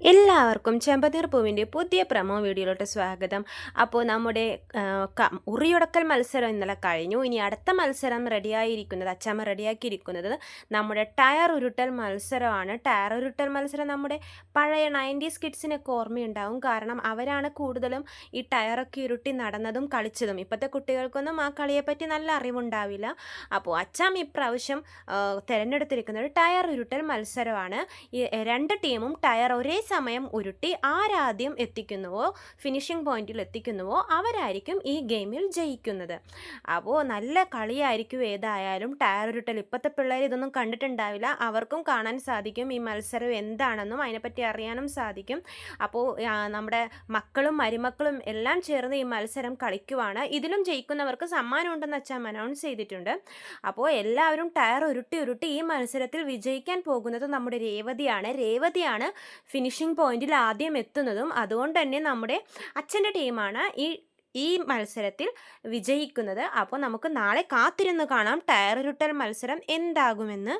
എല്ലാവർക്കും ചെമ്പനീർ പൂവിന്റെ പുതിയ പ്രമോ വീഡിയോയിലോട്ട് സ്വാഗതം. അപ്പോൾ നമ്മുടെ ഉറിയുടക്കൽ മത്സരം ഇന്നലെ കഴിഞ്ഞു. ഇനി അടുത്ത മത്സരം റെഡിയായിരിക്കുന്നത് അച്ചമ്മ റെഡിയാക്കിയിരിക്കുന്നത് നമ്മുടെ ടയർ ഉരുട്ടൽ മത്സരമാണ്. ടയർ ഉരുട്ടൽ മത്സരം നമ്മുടെ പഴയ നയന്റീസ് കിഡ്സിനൊക്കെ ഓർമ്മയുണ്ടാവും. കാരണം അവരാണ് കൂടുതലും ഈ ടയറൊക്കെ ഉരുട്ടി നടന്നതും കളിച്ചതും. ഇപ്പോഴത്തെ കുട്ടികൾക്കൊന്നും ആ കളിയെപ്പറ്റി നല്ല അറിവുണ്ടാവില്ല. അപ്പോൾ അച്ചാമ്മ ഇപ്രാവശ്യം തിരഞ്ഞെടുത്തിരിക്കുന്നത് ടയർ ഉരുട്ടൽ മത്സരമാണ്. രണ്ട് ടീമും ടയർ ഒരേ സമയം ഉരുട്ടി ആരാദ്യം എത്തിക്കുന്നുവോ ഫിനിഷിംഗ് പോയിന്റിൽ എത്തിക്കുന്നുവോ അവരായിരിക്കും ഈ ഗെയിമിൽ ജയിക്കുന്നത്. അപ്പോൾ നല്ല കളിയായിരിക്കും ഏതായാലും. ടയർ ഉരുട്ടൽ. ഇപ്പോഴത്തെ പിള്ളേർ ഇതൊന്നും കണ്ടിട്ടുണ്ടാവില്ല. അവർക്കും കാണാൻ സാധിക്കും ഈ മത്സരം എന്താണെന്നും അതിനെപ്പറ്റി അറിയാനും സാധിക്കും. അപ്പോൾ നമ്മുടെ മക്കളും മരുമക്കളും എല്ലാം ചേർന്ന് ഈ മത്സരം കളിക്കുവാണ്. ഇതിലും ജയിക്കുന്നവർക്ക് സമ്മാനം ഉണ്ടെന്ന് അച്ഛൻ അനൗൺസ് ചെയ്തിട്ടുണ്ട്. അപ്പോൾ എല്ലാവരും ടയർ ഉരുട്ടി ഉരുട്ടി ഈ മത്സരത്തിൽ വിജയിക്കാൻ പോകുന്നത് നമ്മുടെ രേവതിയാണ്. രേവതിയാണ് ഫിനിഷിംഗ് പോയിന്റിൽ ആദ്യം എത്തുന്നതും അതുകൊണ്ട് തന്നെ നമ്മുടെ അച്ഛന്റെ ടീമാണ് ഈ ഈ മത്സരത്തിൽ വിജയിക്കുന്നത്. അപ്പോൾ നമുക്ക് നാളെ കാത്തിരുന്ന് കാണാം. ടയർ ഉരുട്ടൽ മത്സരം എന്താകുമെന്ന്.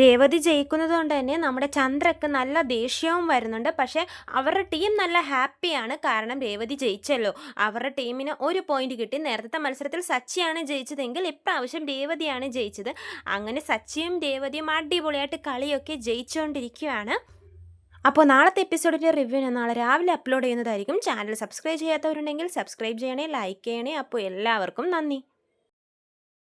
രേവതി ജയിക്കുന്നത് കൊണ്ട് തന്നെ നമ്മുടെ ചന്ദ്രക്ക് നല്ല ദേഷ്യവും വരുന്നുണ്ട്. പക്ഷേ അവരുടെ ടീം നല്ല ഹാപ്പിയാണ് കാരണം രേവതി ജയിച്ചല്ലോ. അവരുടെ ടീമിന് ഒരു പോയിന്റ് കിട്ടി. നേരത്തെ മത്സരത്തിൽ സച്ചിയാണ് ജയിച്ചതെങ്കിൽ ഇപ്രാവശ്യം രേവതിയാണ് ജയിച്ചത്. അങ്ങനെ സച്ചിയും രേവതിയും അടിപൊളിയായിട്ട് കളിയൊക്കെ ജയിച്ചുകൊണ്ടിരിക്കുകയാണ്. അപ്പോൾ നാളത്തെ എപ്പിസോഡിന്റെ റിവ്യൂ ഞാൻ നാളെ രാവിലെ അപ്ലോഡ് ചെയ്യുന്നതായിരിക്കും. ചാനൽ സബ്സ്ക്രൈബ് ചെയ്യാത്തവരുണ്ടെങ്കിൽ സബ്സ്ക്രൈബ് ചെയ്യണേ ലൈക്ക് ചെയ്യണേ. അപ്പോൾ എല്ലാവർക്കും നന്ദി.